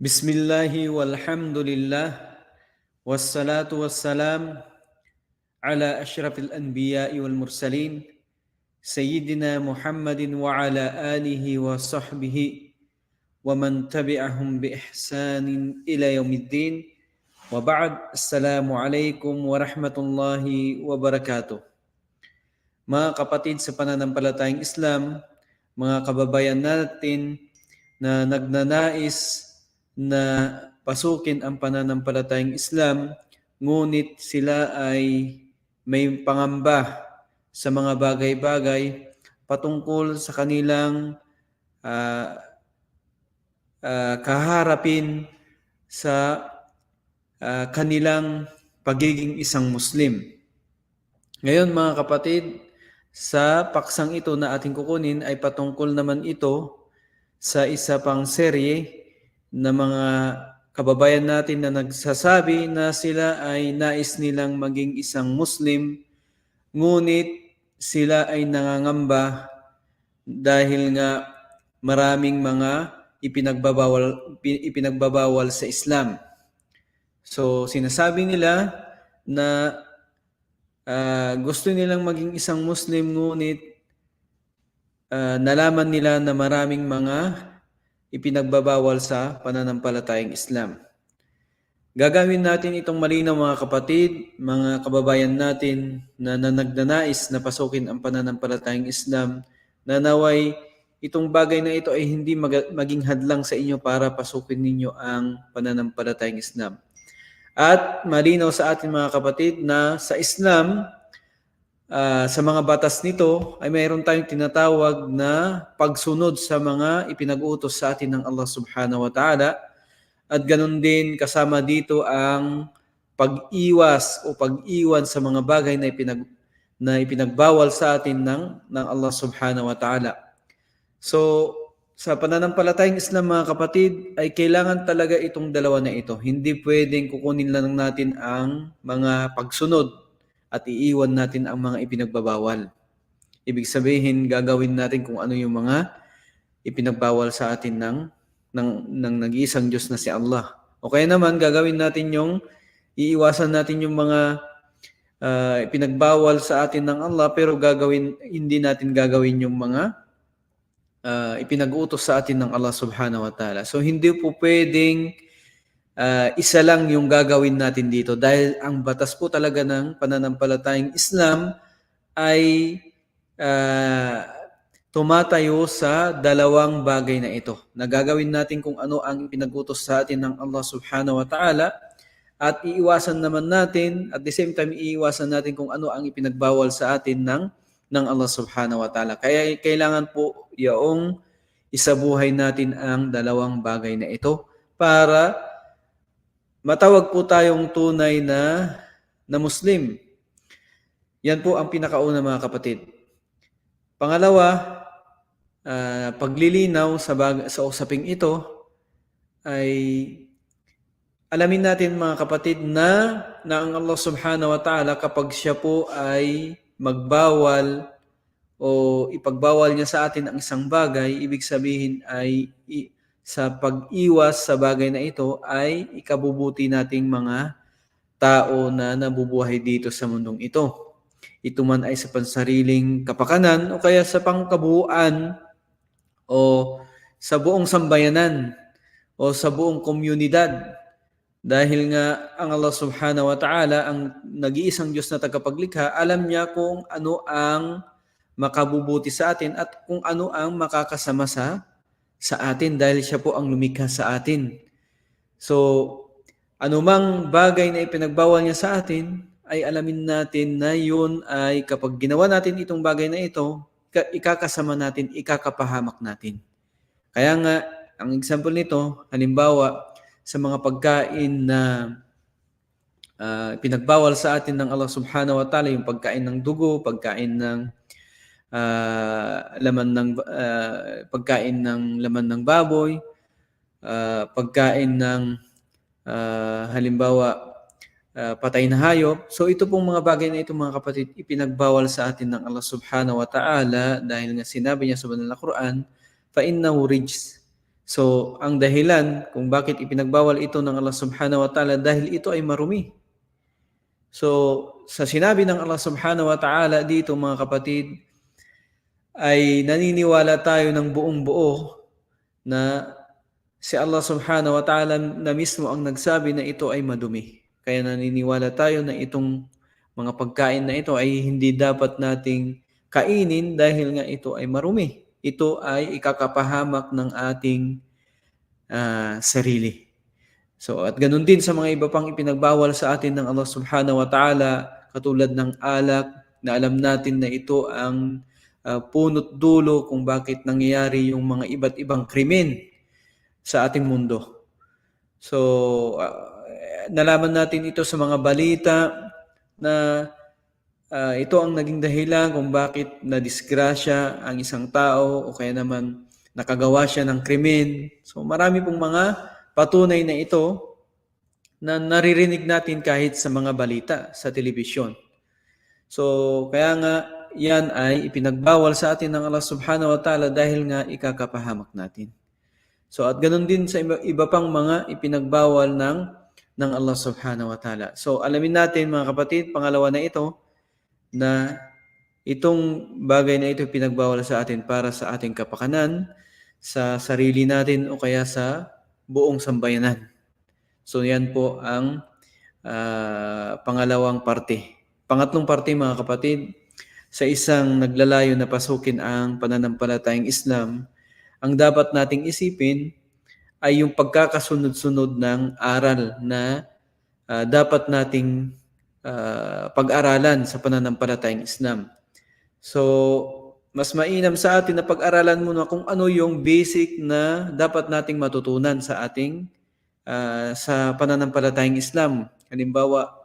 بسم الله والحمد لله والصلاة والسلام على أشرف الأنبياء والمرسلين سيدنا محمد وعلى آله وصحبه ومن تبعهم بإحسان إلى يوم الدين وبعد السلام عليكم ورحمة الله وبركاته Mga kapatid sa pananampalatayang Islam, mga kababayan natin na nagnanais na pasukin ang pananampalatayang Islam, ngunit sila ay may pangamba sa mga bagay-bagay patungkol sa kanilang ah, ah, kaharapin sa ah, kanilang pagiging isang Muslim. Ngayon mga kapatid, sa paksang ito na ating kukunin ay patungkol naman ito sa isa pang serye na mga kababayan natin na nagsasabi na sila ay nais nilang maging isang Muslim, ngunit sila ay nangangamba dahil nga maraming mga ipinagbabawal ipinagbabawal sa Islam. So sinasabi nila na ah, gusto nilang maging isang Muslim ngunit ah, nalaman nila na maraming mga ipinagbabawal sa pananampalatayang Islam. Gagawin natin itong malinaw mga kapatid, mga kababayan natin na nanagnanais na pasukin ang pananampalatayang Islam na naway itong bagay na ito ay hindi mag- maging hadlang sa inyo para pasukin ninyo ang pananampalatayang Islam. At malinaw sa atin mga kapatid na sa Islam, ah, sa mga batas nito ay mayroon tayong tinatawag na pagsunod sa mga ipinag-utos sa atin ng Allah subhanahu wa ta'ala. At ganun din kasama dito ang pag-iwas o pag-iwan sa mga bagay na, ipinag, na ipinagbawal sa atin ng, ng Allah subhanahu wa ta'ala. So, sa pananampalatayang Islam mga kapatid, ay kailangan talaga itong dalawa na ito. Hindi pwedeng kukunin lang natin ang mga pagsunod at iiwan natin ang mga ipinagbabawal. Ibig sabihin, gagawin natin kung ano yung mga ipinagbawal sa atin ng, ng, ng nag-iisang Diyos na si Allah. O kaya naman, gagawin natin yung, iiwasan natin yung mga ah, ipinagbawal sa atin ng Allah, pero gagawin, hindi natin gagawin yung mga uh, ipinag-utos sa atin ng Allah subhanahu wa ta'ala. So hindi po pwedeng uh, isa lang yung gagawin natin dito dahil ang batas po talaga ng pananampalatayang Islam ay uh, tumatayo sa dalawang bagay na ito. Nagagawin natin kung ano ang ipinag-utos sa atin ng Allah subhanahu wa ta'ala at iiwasan naman natin at the same time iiwasan natin kung ano ang ipinagbawal sa atin ng ng Allah subhanahu wa ta'ala. Kaya kailangan po yaong isabuhay natin ang dalawang bagay na ito para matawag po tayong tunay na na Muslim. Yan po ang pinakauna mga kapatid. Pangalawa, ah, paglilinaw sa, bag- sa usaping ito ay alamin natin mga kapatid na, na ang Allah subhanahu wa ta'ala kapag siya po ay magbawal o ipagbawal niya sa atin ang isang bagay, ibig sabihin ay sa pag-iwas sa bagay na ito ay ikabubuti nating mga tao na nabubuhay dito sa mundong ito. Ito man ay sa pansariling kapakanan o kaya sa pangkabuuan o sa buong sambayanan o sa buong komunidad. Dahil nga ang Allah subhanahu wa ta'ala, ang nag-iisang Diyos na tagapaglikha, alam niya kung ano ang makabubuti sa atin at kung ano ang makakasama sa sa atin dahil siya po ang lumikha sa atin. So, anumang bagay na ipinagbawal niya sa atin, ay alamin natin na yun ay kapag ginawa natin itong bagay na ito, ka- ikakasama natin, ikakapahamak natin. Kaya nga, ang example nito, halimbawa, sa mga pagkain na ah, pinagbawal sa atin ng Allah subhanahu wa ta'ala, yung pagkain ng dugo, pagkain ng ah, laman ng ah, pagkain ng laman ng baboy, ah, pagkain ng ah, halimbawa ah, patay na hayop. So ito pong mga bagay na ito mga kapatid, ipinagbawal sa atin ng Allah subhanahu wa ta'ala dahil nga sinabi niya sa banal na Quran, fa innahu rijs. So, ang dahilan kung bakit ipinagbawal ito ng Allah subhanahu wa ta'ala dahil ito ay marumi. So, sa sinabi ng Allah subhanahu wa ta'ala dito mga kapatid, ay naniniwala tayo ng buong buo na si Allah subhanahu wa ta'ala na mismo ang nagsabi na ito ay madumi. Kaya naniniwala tayo na itong mga pagkain na ito ay hindi dapat nating kainin dahil nga ito ay marumi. Ito ay ikakapahamak ng ating uh, sarili. So at ganun din sa mga iba pang ipinagbawal sa atin ng Allah subhanahu wa ta'ala katulad ng alak na alam natin na ito ang uh, punot dulo kung bakit nangyayari yung mga iba't ibang krimen sa ating mundo. So, uh, nalaman natin ito sa mga balita na uh, ito ang naging dahilan kung bakit na-disgrasya ang isang tao o kaya naman nakagawa siya ng krimen. So marami pong mga patunay na ito na naririnig natin kahit sa mga balita sa telebisyon. So kaya nga yan ay ipinagbawal sa atin ng Allah subhanahu wa ta'ala dahil nga ikakapahamak natin. So at ganun din sa iba, pang mga ipinagbawal ng ng Allah subhanahu wa ta'ala. So alamin natin mga kapatid, pangalawa na ito na itong bagay na ito pinagbawal sa atin para sa ating kapakanan, sa sarili natin o kaya sa buong sambayanan. So yan po ang uh, pangalawang parte. Pangatlong parte mga kapatid, sa isang naglalayo na pasukin ang pananampalatayang Islam, ang dapat nating isipin ay yung pagkakasunod-sunod ng aral na uh, dapat nating uh, pag-aralan sa pananampalatayang Islam. So, mas mainam sa atin na pag-aralan muna kung ano yung basic na dapat nating matutunan sa ating uh, sa pananampalatayang Islam. Halimbawa,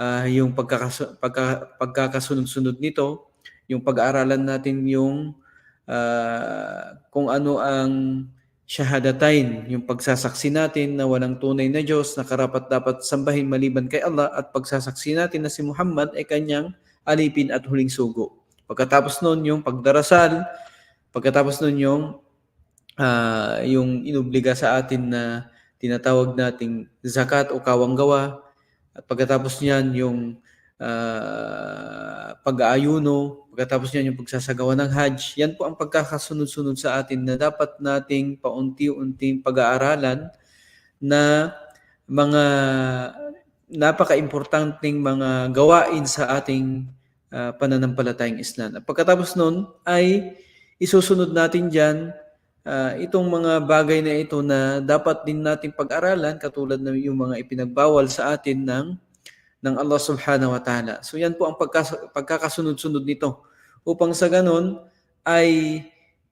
uh, yung pagkakas- pagka- pagkakasunod-sunod nito, yung pag-aaralan natin yung uh, kung ano ang shahadatain, yung pagsasaksi natin na walang tunay na Diyos na karapat dapat sambahin maliban kay Allah at pagsasaksi natin na si Muhammad ay kanyang alipin at huling sugo. Pagkatapos noon yung pagdarasal, pagkatapos noon yung uh, yung inubliga sa atin na tinatawag nating zakat o kawanggawa, at pagkatapos niyan, yung uh, pag-aayuno, pagkatapos niyan yung pagsasagawa ng Hajj, yan po ang pagkakasunod-sunod sa atin na dapat nating paunti-unting pag-aaralan na mga napaka-importanting mga gawain sa ating uh, pananampalatayang Islam. At pagkatapos nun ay isusunod natin dyan uh, itong mga bagay na ito na dapat din nating pag-aralan katulad ng yung mga ipinagbawal sa atin ng ng Allah Subhanahu wa Ta'ala. So yan po ang pagkas- pagkakasunod-sunod nito upang sa ganun ay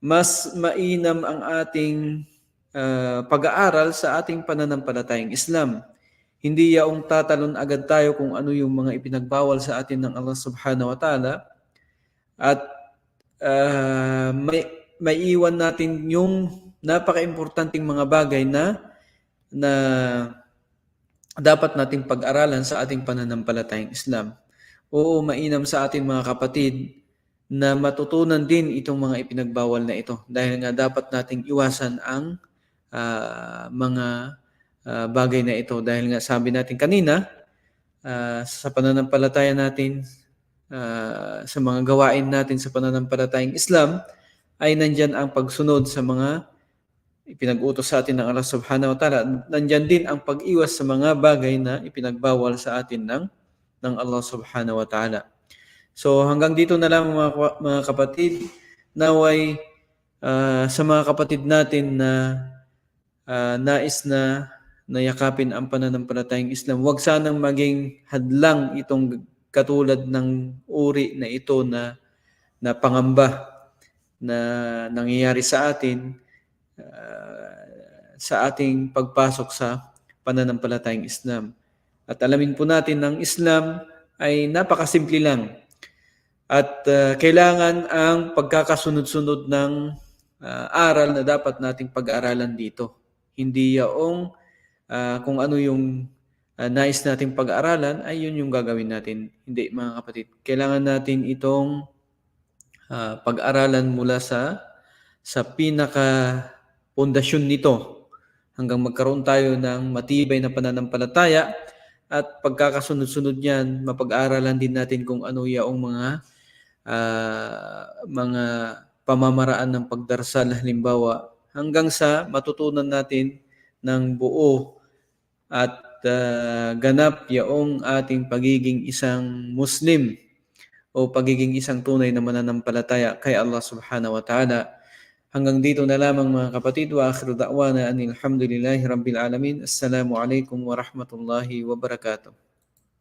mas mainam ang ating uh, pag-aaral sa ating pananampalatayang Islam. Hindi yaong tatalon agad tayo kung ano yung mga ipinagbawal sa atin ng Allah Subhanahu wa Ta'ala at uh, may maiiwan natin yung napaka-importanting mga bagay na na dapat nating pag-aralan sa ating pananampalatayang Islam. Oo, mainam sa ating mga kapatid na matutunan din itong mga ipinagbawal na ito dahil nga dapat nating iwasan ang uh, mga uh, bagay na ito dahil nga sabi natin kanina uh, sa pananampalataya natin uh, sa mga gawain natin sa pananampalatayang Islam ay nandyan ang pagsunod sa mga ipinag-utos sa atin ng Allah subhanahu wa ta'ala. Nandyan din ang pag-iwas sa mga bagay na ipinagbawal sa atin ng, ng Allah subhanahu wa ta'ala. So hanggang dito na lang mga, mga kapatid, naway uh, sa mga kapatid natin na uh, nais na nayakapin ang pananampalatayang Islam, huwag sanang maging hadlang itong katulad ng uri na ito na na pangamba na nangyayari sa atin uh, sa ating pagpasok sa pananampalatayang Islam. At alamin po natin ng Islam ay napakasimple lang. At uh, kailangan ang pagkakasunod-sunod ng uh, aral na dapat nating pag-aaralan dito. Hindi yaong uh, kung ano yung uh, nais nating pag-aaralan ay yun yung gagawin natin. Hindi mga kapatid. Kailangan natin itong uh, pag-aralan mula sa sa pinaka pundasyon nito. Hanggang magkaroon tayo ng matibay na pananampalataya at pagkakasunod-sunod niyan, mapag-aralan din natin kung ano yaong mga ah, mga pamamaraan ng pagdarasal. Halimbawa hanggang sa matutunan natin ng buo at ah, ganap yaong ating pagiging isang Muslim o pagiging isang tunay na mananampalataya kay Allah subhanahu wa ta'ala. Hanggang dito na lamang mga kapatid. Wa akhiru da'wana anil hamdulillahi rabbil alamin. Assalamu alaikum wa rahmatullahi wa barakatuh.